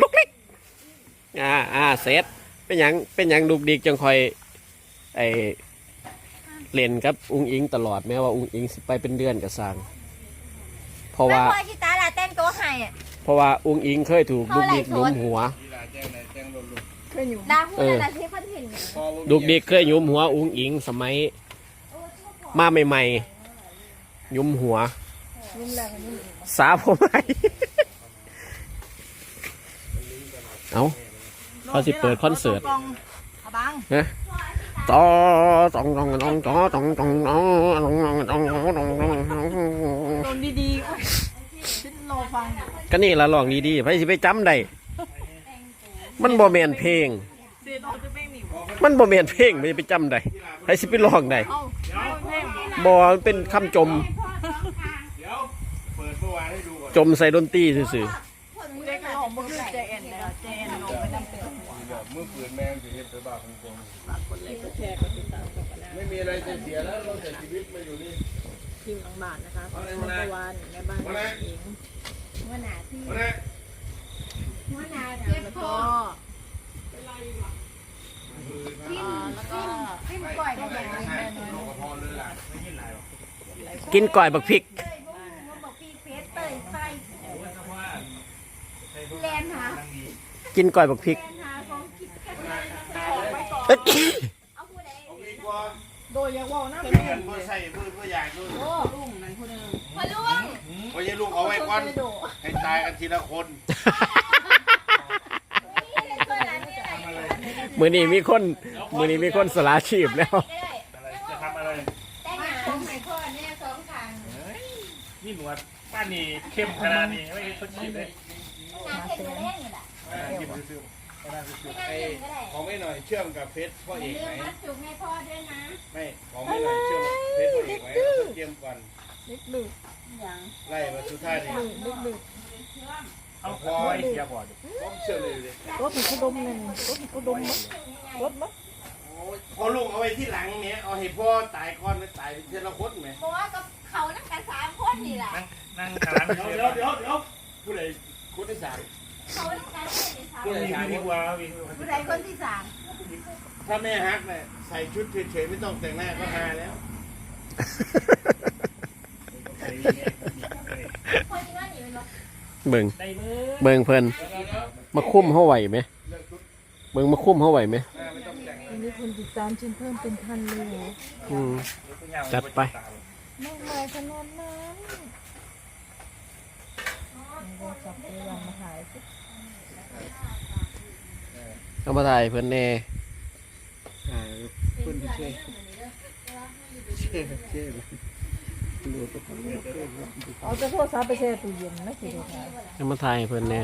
ลุกลิกอ่าอ่าเสร็จเป็นหยังเป็นหยังดุกดิกจังคอยไอเล่นกับอุ้งอิงตลอดแม้ว่าอุ้งอิงสิไปเป็นเดือนกับสร้าง เพราะไม่ว่าพอชิตาล่ะแต่งตัวให้อะเพราะว่าอุ้งอิงเคยถูกดุกดิกหยุมหัวดาพูดอะไรที่เขาเห็นเนี่ยดุกดิกเคยหยุมหัวอุ้งอิงสมัย มาใหม่ๆหยุมหัว สาผมไหม เอาเขาสิเปิดคอนเสิร์ตเอาบังนะต่อตองตองตองตองตองตองตองตองตองตองตองตองโดนดีๆโอ้ยฉันรอฟังก็นี่ละลองดีๆไปสิไปจำได้มันบ่แมนเพลงเสียดอกจะแป้งหนิวมันบ่แมนเพลงไม่ไปจำได้ไปสิไปร้องได้เอ้าเอาแป้งบ่มันเป็นคำจมจมใส่ดนตรีซื่อมึ นแล้วเจนลงไปตั้งแต่หัวแบมือปืนแมงจะเห็นไปบ้าของกงฝาคนไลค์กดแชร์กดติดตามกันไม่มีอะไรจะเสียแล้วเราแต่ชีวิตมาอยู่นี่ทิมของบานนะคะคุณตะวันแม่บ้านเองว่าหนาที่ว่าหนาเจ็บคอก็กินก่อกินก่อยบักพริก กินก่อยบักพริกแลนหาของคิดกันเอ้ยากว่าโดยยังว่น้าเพื่อนเพื่อใส่เพื่อเพื่ออยากดูโอ้ลุงนั่นคนนึงพอลุงพราะยัลูกเอาไว้ก่อนให้ตายกันทีละคนมือนี้มีคนมือนี้มีคนสละชีพแล้วจะทำอะไรแต่งหน้าของใหม่พ่อเนี่ยสองข้างนี่หนวดป้านี่เข้มขนาดนี้ไม่ทดฉีดเลย หยู่ล่ะยิ้มซื่อๆไม่ได้ซื่อไม่น่าเข็มก็ได้ของไม่หน่อยเชื่อมกับเพชรพ่อเอกไหมมัดจุกให้พ่อด้วยนะไม่ของไม่หน่อยเชื่อมกับเพชรพ่อเอกไหมเราต้องเตรียมก่อนดึกดึกอย่างไล่มาสุดท้ายนี่ดึกดึกๆเอาพอไอ้เสียบอดผมเชื่อเลยเลยรถมันก็ดมหนึ่งรถมันก็ดมรถมั้ยพอลูกเอาไว้ที่หลังเนี้ยเอาให้พ่อตายก่อนแล้วตายเป็นเทีละคนไหมเพราะว่ากับเขานั่งกันสามคนนี่แหละนั่งนั่งร้านเดี๋ยวเดี๋ยวเดี๋ยวผู้ใดคนที่สาม เขานั่งกันเป็นสามผู้ใดมีสามดีกว่ามีผู้ใดคนที่สามถ้าแม่ฮักเนี่ยใส่ชุดเฉยๆไม่ต้องแต่งหน้าก็ฮาแล้วคนที่ว่าหนีไปหรอกเบิ่งได้มือเบิ่งเพิ่นมาคุ้มเฮาไหวไหมเบิ่งมาคุ้มเฮาไหวไหมวันนี้คนติดตามฉันเพิ่มเป็นพันเลยเหรออืมจัดไปมากมายขนาดนั้น ก็จัามาถ่ายเอามาถ่ายเพื่อนแน่อ่าเพื่อน่เช่เช่เช่เอาจะโทษซับไปแช่ตู้เย็นไม่สิเลยค่ะเามาถ่ายเพื่อนเน่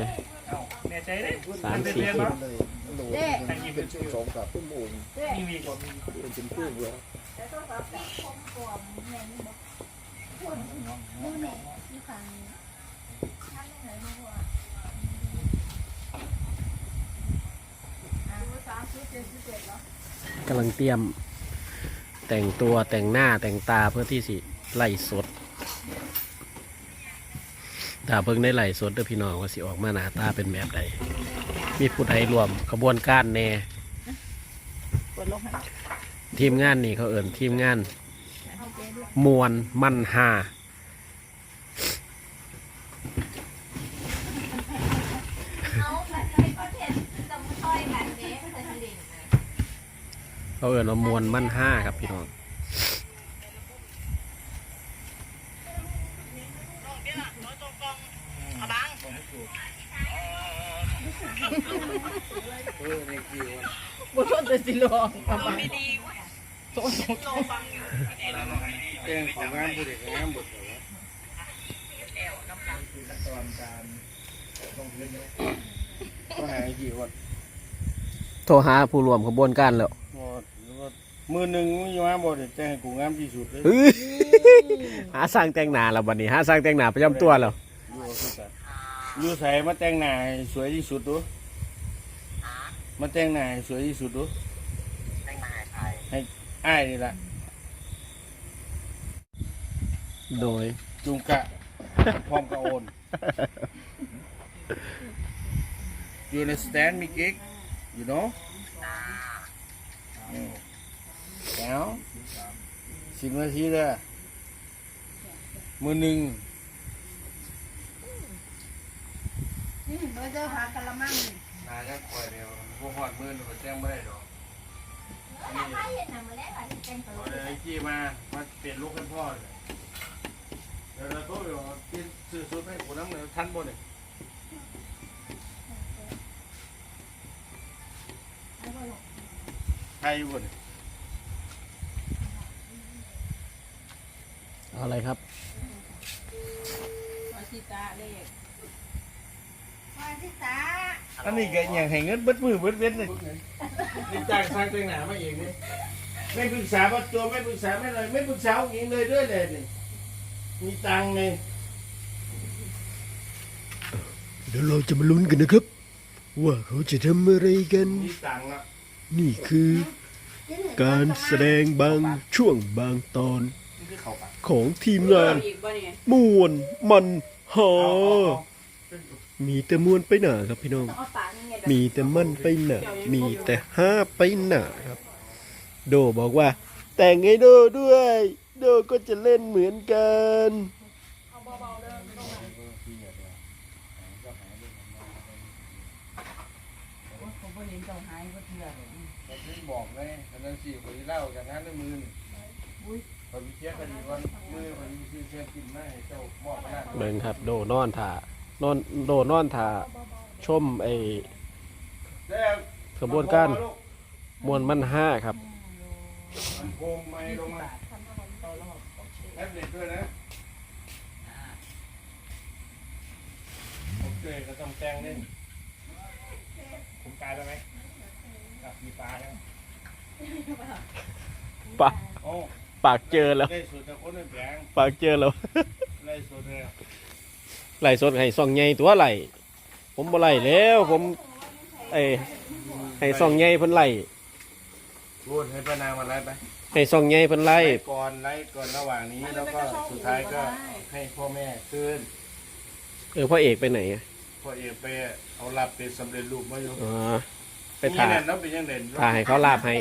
สามสี่คลิเดเป็นช่วงสองกับตุ้มโอ่งมีมีเป็นจิ้มเพื่อนเหรอพูดน้องพูดน้องที่ฟัง กำลังเตรียม แต่งตัวแต่งหน้าแต่งตาเพื่อที่สิไล่สดถ้าเพิ่งได้ไล่สดเด้อพี่น้องว่าสิออกมาหน้าตาเป็นแบบใดมีผู้ใดรวมขบวนการแน่เปิดลงให้ทีมงานนี่เขาเอิ่นทีมงาน มวลมันหาเอาแบบใส่คอนเทนต์จำค่อยกันเด้ใส่ทะเล เขาเอิ่นว่ามวลมันห้าครับพี่น้องบนรถจะสิลองเอาไปแกงของงานผู้เด็กงานบทเหรอก็หากี่วันโทรหาผู้รวมขบวนการแล้ว มือหนึ่งมึงอยู่มาบ่เดี๋ยวแจ้งให้กูงามที่สุดเลยอื้อหาสร้างแต่งหน้าแล้วบัดนี้หาสร้างแต่งหน้าประจำตัวแล้วอยู่กับพี่สาวอยู่ใส่มาแต่งหน้าให้สวยที่สุดดูมาแต่งหน้าให้สวยที่สุดดูแต่งหน้าให้ใครให้อ้ายนี่แหละโดย จุงกะพร้อมกระโอน you understand me gig you know อืมแล้ว สิบนาทีเลยมือหนึ่งนี่เบอร์เจอพักกันละมั่งนาจะคอยเดียวพวกหอดมือหนูแจ้งไม่ได้หรอกแล้วถ้าเห็นหนังมาแล้วอะเป็นตัวเอาเลยไอ้กี้มามาเปลี่ยนลูกให้พ่อเลยเดี๋ยวเราโทษอยู่ว่ากินซื้อซุปให้กูน้ำเหนือทันบ่เนี่ยใครอยู่บ่เนี่ยเอา อะไรครับวาชิตาเลขมาที่ตาอันนี้แกอย่างให้เงินเบิดมือเบิดเว้นเลยนี่จ้างสร้างแต่งหน้ามาเองเนี่ยไม่ปรึกษาว่าตัวไม่ปรึกษาไม่เลยไม่ปรึกษาองค์หญิงเลยด้วยเลยนี่มีตังค์ไงเดี๋ยวเราจะมาลุ้นกันนะครับ ว่าเขาจะทำอะไรกัน มีตังค์ละนี่คือการแสดงบางช่วงบางตอน นี่คือเขาปะของทีมงานอีกบ่เนี่ยมวนมันหอเอาเอาเอามีแต่มวนไปหนาครับพี่น้องเอาปากนี่ไงมีแต่มันไปหนามีแต่ห้าไปหนาครับ โดบอกว่า แต่งให้โดด้วย โดก็จะเล่นเหมือนกันผมบ่เห็นเจ้าหายบ่เทื่อเลยผมไม่บอกเลยอันนั้นสิผมจะเล่าจากนั้นด้วยมื อนี่ผมไปเช็คคดีวันมือผมไปซื้อเช็คกินมาให้เจ้ามอบไปนั่นเบิ่งครับ โดนอนถ่านอนโดนอนถ่าชมไอ้กระบวนการมวนมันห้าครับ มันโกงไม่ลงมาแอปเด็ดด้วยนะโอเคก็ต้องแจ้งเล่นผมกลายแล้วไหมกับมีปลาแล้วปากโอ้ ปากเจอแล้ว ได้สุดแต่คนในแผงปากเจอแล้วได้สุดเลยไหลสดให้ซองใหญ่ตัวไหลผมบ่ไหลแล้ว ผมไอ้ให้ซองใหญ่เพิ่นไหลพูดให้ป้านางมาไล่ไปให้ซองใหญ่เพิ่นไหลไล่ก่อนไล่ก่อนระหว่างนี้แล้วก็สุดท้ายก็ให้พ่อแม่คืนเออพ่อเอกไปไหนอะพ่อเอกไปเอารับเป็นสำเร็จรูปมาอยู่อ๋อไปถ่านี่แหละน้องเป็นยังเด่นถ่าให้เขาลาบให้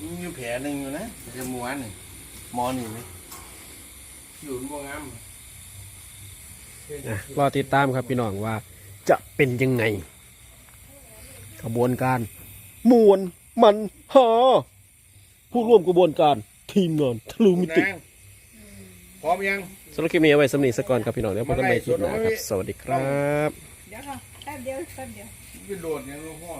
มีอยู่แผลหนึ่งอยู่นะจะม้วนนี่หมอนี่ไหมอยู่บวงามอะรอติดตามครับพี่น้องว่าจะเป็นยังไงกระบวนการมวนมันหอผู้ร่วมกระบวนการทีมงานทะลุมิตินางพร้อมยังสำหรับคลิปนี้เอาไว้สำนีสกอนครับพี่น้องเดี๋ยวพบกันใหม่คลิปหน้าครับ สวัสดีครับ เดี๋ยวค่ะแป๊บเดียวแป๊บเดียวไปโดดยังลูกพ่อ